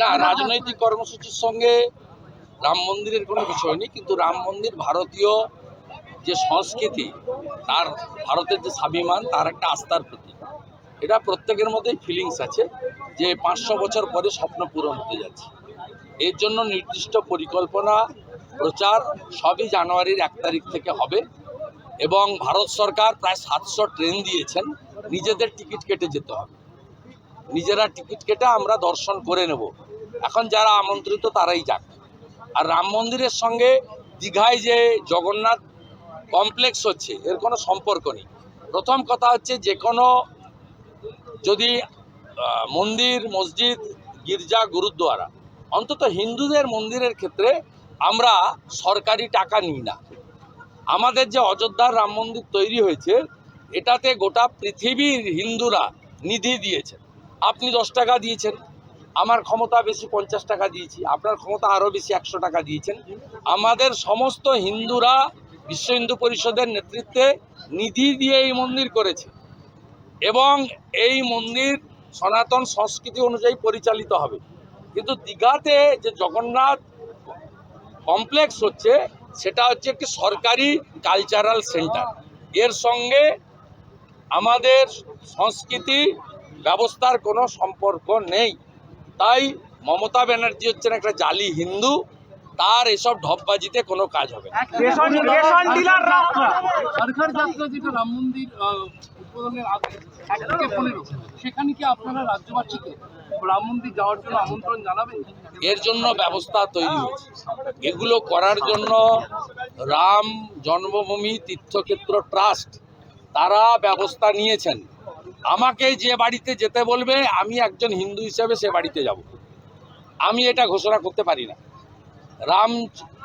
না, রাজনৈতিক কর্মসূচির সঙ্গে রাম মন্দিরের কোনো বিষয় নেই, কিন্তু রাম মন্দির ভারতীয় যে সংস্কৃতি, তার, ভারতের যে স্বাভিমান, তার একটা আস্থার প্রতীক। এটা প্রত্যেকের মধ্যেই ফিলিংস আছে যে পাঁচশো বছর পরে স্বপ্ন পূরণ হতে যাচ্ছে। এর জন্য নির্দিষ্ট পরিকল্পনা, প্রচার সবই জানুয়ারির এক তারিখ থেকে হবে এবং ভারত সরকার প্রায় সাতশো ট্রেন দিয়েছেন, নিজেদের টিকিট কেটে যেতে হবে। নিজেরা টিকিট কেটে আমরা দর্শন করে নেব। এখন যারা আমন্ত্রিত তারাই যাক। আর রাম মন্দিরের সঙ্গে দীঘায় যে জগন্নাথ কমপ্লেক্স হচ্ছে, এর কোনো সম্পর্ক নেই। প্রথম কথা হচ্ছে যে কোনো যদি মন্দির, মসজিদ, গির্জা, গুরুদ্বারা, অন্তত হিন্দুদের মন্দিরের ক্ষেত্রে আমরা সরকারি টাকা নিই না। আমাদের যে অযোধ্যার রাম মন্দির তৈরি হয়েছে, এটাতে গোটা পৃথিবীর হিন্দুরা নিধি দিয়েছেন। আপনি দশ টাকা দিয়েছেন, আমার ক্ষমতা বেশি পঞ্চাশ টাকা দিয়েছি, আপনার ক্ষমতা আরও বেশি একশো টাকা দিয়েছেন। আমাদের সমস্ত হিন্দুরা বিশ্ব হিন্দু পরিষদের নেতৃত্বে নিধি দিয়ে এই মন্দির করেছে এবং এই মন্দির সনাতন সংস্কৃতি অনুযায়ী পরিচালিত হবে। কিন্তু দীঘাতে যে জগন্নাথ কমপ্লেক্স হচ্ছে, সেটা হচ্ছে একটি সরকারি কালচারাল সেন্টার এর সঙ্গে আমাদের সংস্কৃতি ব্যবস্থার কোনো সম্পর্ক নেই। তাই মমতা ব্যানার্জি হচ্ছেন একটা জালি হিন্দু। তার এসব ঢপবাজিতে কোনো কাজ হবে না। রেশন রেশন ডিলাররা সরকার যাত্রা যেটা রাম মন্দির উদ্বোধনের আগে এক থেকে পনেরো সেখানে কি আপনারা রাজ্যবাসীকে রাম মন্দির যাওয়ার জন্য আমন্ত্রণ জানাবেন? এর জন্য ব্যবস্থা তৈরি হয়েছে। এগুলো করার জন্য রাম জন্মভূমি তীর্থক্ষেত্র ট্রাস্ট তারা ব্যবস্থা নিয়েছেন। আমাকে যে বাড়িতে যেতে বলবে, আমি একজন হিন্দু হিসেবে সে বাড়িতে যাব। আমি এটা ঘোষণা করতে পারি না। রাম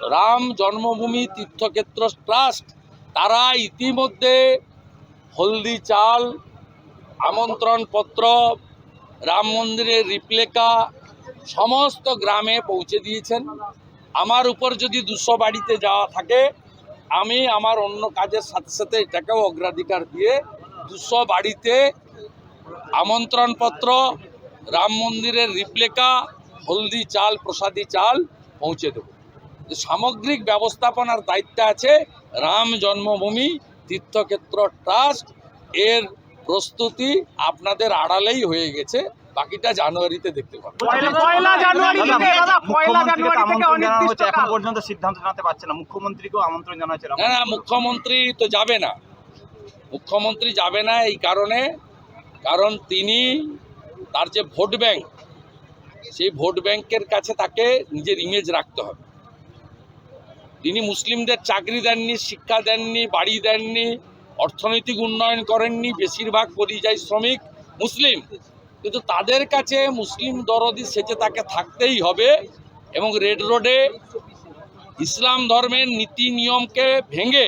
রাম জন্মভূমি তীর্থক্ষেত্র ট্রাস্ট, তারা ইতিমধ্যে হলদি চাল, আমন্ত্রণপত্র, রাম মন্দিরের রিপ্লেকা, সমস্ত গ্রামে পৌঁছে দিয়েছেন। আমার উপর যদি দুশো বাড়িতে যাওয়া থাকে, আমি আমার অন্য কাজের সাথে সাথে এটাকেও অগ্রাধিকার দিয়ে দুশো বাড়িতে আমন্ত্রণপত্র রাম মন্দিরের রিপ্লেকা হলদি চাল প্রসাদী চাল পৌঁছে দেব। সামগ্রিক ব্যবস্থাপনার দায়িত্ব আছে রাম জন্মভূমি তীর্থক্ষেত্র ট্রাস্ট এর প্রস্তুতি আপনাদের আড়ালেই হয়ে গেছে বাকিটা জানুয়ারিতে দেখতে পাবেন পয়লা- পয়লা জানুয়ারি দাদা, থেকে দাদা পয়লা মুখ্যমন্ত্রীকে জানুয়ারি থেকে আমন্ত্রণ জানানো হচ্ছে এখন অনির্দিষ্টকাল পর্যন্ত সিদ্ধান্ত জানাতে পারছে না। মুখ্যমন্ত্রীকেও আমন্ত্রণ জানা না না মুখ্যমন্ত্রী তো যাবে না। মুখ্যমন্ত্রী যাবে না এই কারণে, কারণ তিনি তার যে ভোট ব্যাংক, সেই ভোট ব্যাংকের কাছে তাকে নিজের ইমেজ রাখতে হবে। তিনি মুসলিমদের চাকরি দেননি, শিক্ষা দেননি, বাড়ি দেননি, অর্থনৈতিক উন্নয়ন করেননি, বেশিরভাগ পরিযায়ী শ্রমিক মুসলিম। কিন্তু তাদের কাছে মুসলিম দরদি সেজে তাকে থাকতেই হবে এবং রেড রোডে ইসলাম ধর্মের নীতি নিয়মকে ভেঙে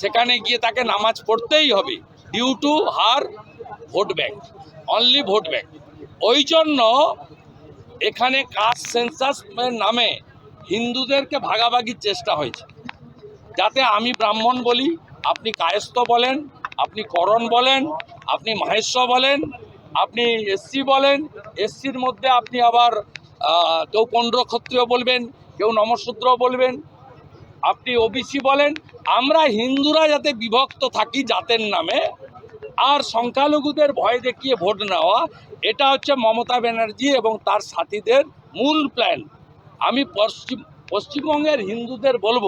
সেখানে গিয়ে তাকে নামাজ পড়তেই হবে। Due to her vote bank only vote bank ওই জন্য এখানে কাস্ট সেন্সাস নামে হিন্দুদেরকে ভাগাভাগির চেষ্টা হয়েছে। যাতে আমি ব্রাহ্মণ বলি, আপনি কায়স্থ বলেন, আপনি করণ বলেন, আপনি মাহেশ্ব বলেন, আপনি এসসি বলেন, এসসির মধ্যে আপনি আবার কেউ পণ্ড ক্ষত্রিয় বলবেন, কেউ নমশূদ্র বলবেন আপনি ওবিসি বলেন, আমরা হিন্দুরা যাতে বিভক্ত থাকি জাতের নামে, আর সংখ্যালঘুদের ভয় দেখিয়ে ভোট নেওয়া, এটা হচ্ছে মমতা ব্যানার্জি এবং তার সাথীদের মূল প্ল্যান আমি পশ্চিম পশ্চিমবঙ্গের হিন্দুদের বলব,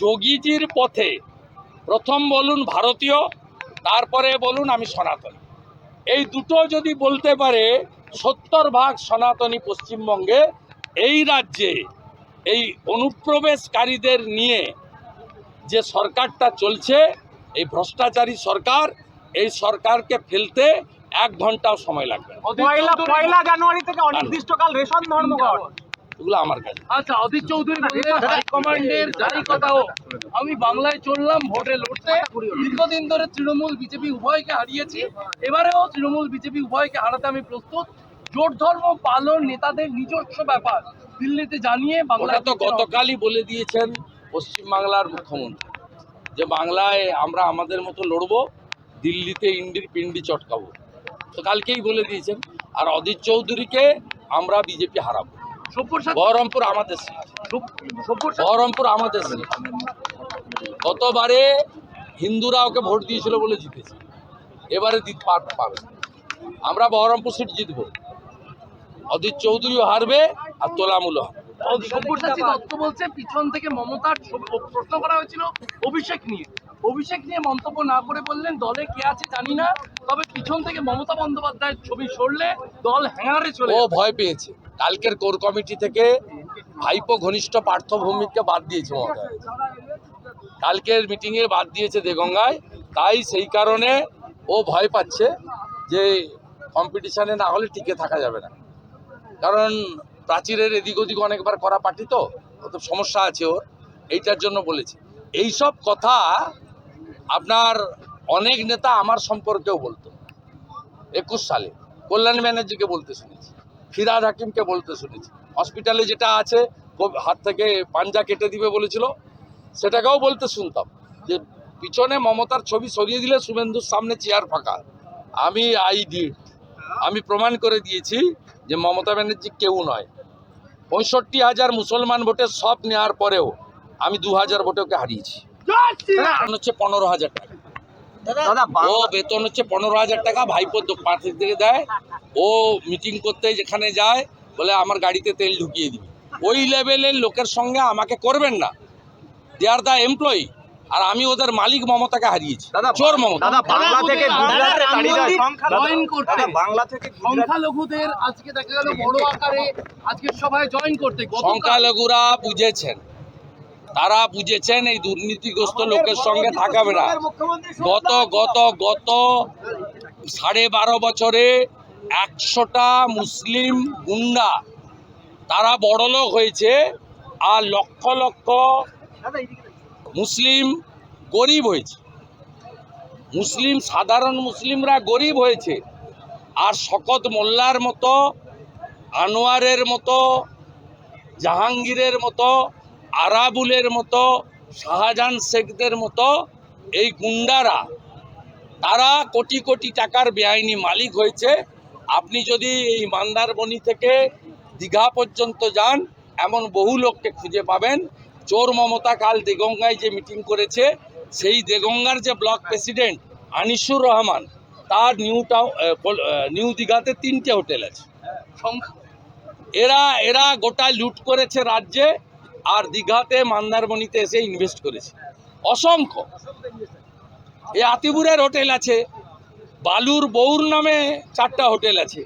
যোগীজির পথে প্রথম বলুন ভারতীয়, তারপরে বলুন আমি সনাতনী। এই দুটো যদি বলতে পারে, সত্তর ভাগ সনাতনী পশ্চিমবঙ্গে এই রাজ্যে এই অনুপ্রবেশকারীদের নিয়ে যে সরকারটা চলছে এই ভ্রষ্টাচারী সরকার এই সরকারকে ফেলতে এক ঘন্টাও সময় লাগবে পয়লা পয়লা জানুয়ারি থেকে অনির্দিষ্টকাল রেশন ধর্মঘট এগুলো আমার কাছে আচ্ছা অধীর চৌধুরী বললেন হাইকমান্ডের যাই কথা আমি বাংলায় চললাম ভোটে লড়তে। দীর্ঘদিন ধরে তৃণমূল বিজেপি উভয়কে হারিয়েছি। এবারেও তৃণমূল বিজেপি উভয়কে হারাতে আমি প্রস্তুত। জোট ধর্ম পালন নেতাদের নিজস্ব ব্যাপার। দিল্লিতে জানিয়ে বাংলায় তো গতকালই বলে দিয়েছেন পশ্চিমবাংলার মুখ্যমন্ত্রী যে বাংলায় আমরা আমাদের মতো লড়বো দিল্লিতে ইন্ডির পিন্ডি চটকাবো। তো কালকেই বলে দিয়েছেন। আর অদিত চৌধুরীকে আমরা বিজেপি হারাবো। বহরমপুর আমাদের সিট। বহরমপুর আমাদের সিট। গতবারে হিন্দুরা ওকে ভোট দিয়েছিল বলে জিতেছে। এবারে পাবে। আমরা বহরমপুর সিট জিতবো। অদিত চৌধুরীও হারবে আর তোলামূলও হবে সব্যসাচী দত্ত বলছে পিছন থেকে মমতার প্রশ্ন করা হয়েছিল অভিষেক নিয়ে। অভিষেক নিয়ে মন্তব্য না করে বললেন দলে কে আছে জানি না তবে পিছন থেকে মমতা বন্দ্যোপাধ্যায়ের ছবি সরলে দল হ্যাঙ্গারে চলে ও ভয় পেয়েছে। কালকের কোর কমিটি থেকে ভাইপো ঘনিষ্ঠ পার্থ ভৌমিককে বাদ দিয়েছে মমতা। কালকের মিটিংয়ে বাদ দিয়েছে দেগঙ্গায়। তাই সেই কারণে ও ভয় পাচ্ছে যে কম্পিটিশনে না হলে টিকে থাকা যাবে না। কারণ প্রাচীরের এদিক ওদিক অনেকবার করা পার্টি তো সমস্যা আছে ওর, এইটার জন্য বলেছে। এইসব কথা আপনার অনেক নেতা আমার সম্পর্কেও বলতো। একুশ সালে কল্যাণ ব্যানার্জিকে বলতে শুনেছি, ফিরাদ হাকিমকে বলতে শুনেছি। হসপিটালে যেটা আছে হাত থেকে পাঞ্জা কেটে দিবে বলেছিল, সেটাকেও বলতে শুনতাম। যে পিছনে মমতার ছবি সরিয়ে দিলে শুভেন্দুর সামনে চেয়ার ফাঁকা। আমি আই ডিড আমি প্রমাণ করে দিয়েছি যে মমতা ব্যানার্জি কেউ নয়। পঁয়ষট্টি হাজার মুসলমান ভোটে সব নেওয়ার পরেও আমি দু হাজার ভোটে ওকে হারিয়েছি। বেতন হচ্ছে পনেরো হাজার টাকা। ও বেতন হচ্ছে পনেরো হাজার টাকা ভাইপোর পার্টি থেকে দেয়। ও মিটিং করতে যেখানে যায় বলে আমার গাড়িতে তেল ঢুকিয়ে দিবি। ওই লেভেলের লোকের সঙ্গে আমাকে করবেন না। দে আর দ্য এমপ্লয়ি আর আমি ওদের মালিক মমতাকে হারিয়েছি। চোর মমতা। বাংলা থেকে বাংলা সংখ্যালঘুদের আজকে দেখা গেল বড় আকারে আজকের সভায় জয়েন করতে। সংখ্যালঘুরা বুঝেছেন। তারা বুঝেছেন এই দুর্নীতিগ্রস্ত লোকের সঙ্গে থাকাবে না। গত গত গত সাড়ে বারো বছরে একশোটা মুসলিম গুন্ডা তারা বড়লোক হয়েছে আর লক্ষ লক্ষ মুসলিম গরিব হয়েছে। মুসলিম, সাধারণ মুসলিমরা গরিব হয়েছে। আর শকত মোল্লার মতো, আনোয়ারের মতো, জাহাঙ্গীরের মতো, আরাবুলের মতো, শাহজাহান শেখদের মতো এই গুন্ডারা, তারা কোটি কোটি টাকার বেআইনি মালিক হয়েছে। আপনি যদি এই মান্দারবনি থেকে দীঘা পর্যন্ত যান, এমন বহু লোককে খুঁজে পাবেন। চোর মমতা কাল দেগঙ্গায় যে মিটিং করেছে সেই দেগঙ্গার যে ব্লক প্রেসিডেন্ট আনিসুর রহমান তার নিউ টাউন নিউ দীঘাতে তিনটে হোটেল আছে। এরা এরা গোটা লুট করেছে রাজ্যে আর দীঘাতে মন্দারমণিতে এসে ইনভেস্ট করেছে। অসংখ্য। এই আতিপুরের হোটেল আছে বালুর বৌর নামে চারটা হোটেল আছে।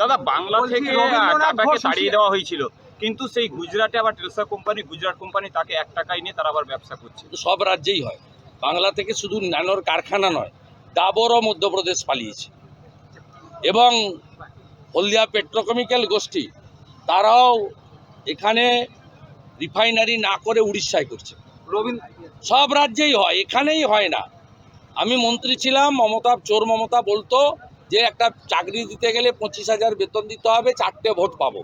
দাদা বাংলা থেকে হুঁশিয়ার। দেওয়া হয়েছিল। কিন্তু সেই গুজরাটে আবার টেলসা কোম্পানি গুজরাট কোম্পানি তাকে এক টাকায় নিয়ে তারা আবার ব্যবসা করছে। সব রাজ্যেই হয়। বাংলা থেকে শুধু ন্যানোর কারখানা নয় ডাবরও মধ্যপ্রদেশ পালিয়েছে। এবং হলদিয়া পেট্রোকেমিক্যাল গোষ্ঠী তারাও এখানে রিফাইনারি না করে উড়িষ্যায় করছে। রবীন্দ্র সব রাজ্যেই হয় এখানেই হয় না। আমি মন্ত্রী ছিলাম মমতা চোর মমতা বলতো যে একটা চাকরি দিতে গেলে পঁচিশ হাজার বেতন দিতে হবে চারটে ভোট পাবো।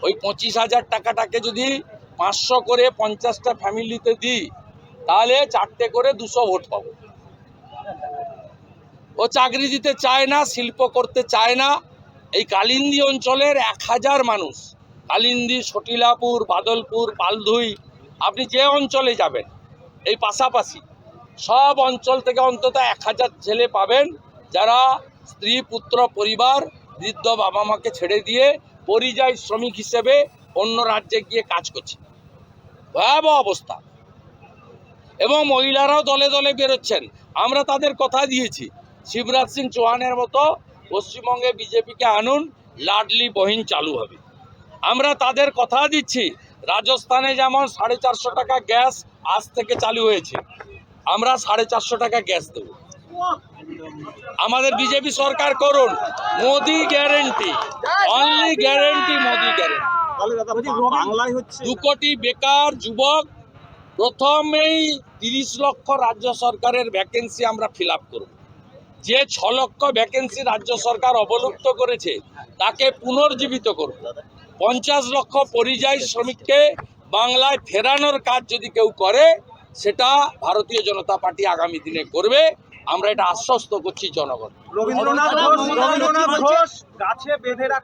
ওই পঁচিশ হাজার টাকাটাকে যদি পাঁচশো করে পঞ্চাশটা ফ্যামিলিতে দিই, তাহলে চারটে করে দুশো ভোট পাবো। ও চাকরি দিতে চায় না, শিল্প করতে চায় না। এই কালিন্দী অঞ্চলের এক হাজার মানুষ, কালিন্দী, সটিলাপুর, বাদলপুর, পালধুই, আপনি যে অঞ্চলে যাবেন, এই পাশাপাশি সব অঞ্চল থেকে অন্তত এক হাজার ছেলে পাবেন, যারা স্ত্রী, পুত্র, পরিবার, বৃদ্ধ বাবা মাকে ছেড়ে দিয়ে পরিযায়ী শ্রমিক হিসেবে অন্য রাজ্যে গিয়ে কাজ করছে। ভয়াবহ অবস্থা। এবং মহিলারাও দলে দলে বেরোচ্ছেন। আমরা তাদের কথা দিয়েছি। শিবরাজ সিং চৌহানের মতো পশ্চিমবঙ্গে বিজেপিকে আনুন, লাডলি বহিন চালু হবে। আমরা তাদের কথা দিচ্ছি, রাজস্থানে যেমন সাড়ে চারশো টাকা গ্যাস আজ থেকে চালু হয়েছে, আমরা সাড়ে চারশো টাকা গ্যাস দেব। আমাদের বিজেপি সরকার করুন, Modi guarantee only guarantee Modi guarantee দু কোটি বেকার যুবক, প্রথমেই তিরিশ লক্ষ রাজ্য সরকারের ভ্যাকেন্সি আমরা ফিল আপ করব। যে ছ লক্ষ ভ্যাকেন্সি রাজ্য সরকার অবলুপ্ত করেছে, তাকে পুনর্জীবিত করব। পঞ্চাশ লক্ষ পরিযায়ী শ্রমিককে বাংলায় ফেরানোর কাজ যদি কেউ করে, সেটা ভারতীয় জনতা পার্টি আগামী দিনে করবে। আমরা এটা আশ্বস্ত করছি জনগণ। রবীন্দ্রনাথ ঘোষ রবীন্দ্রনাথ ঘোষ গাছে বেঁধে রাখা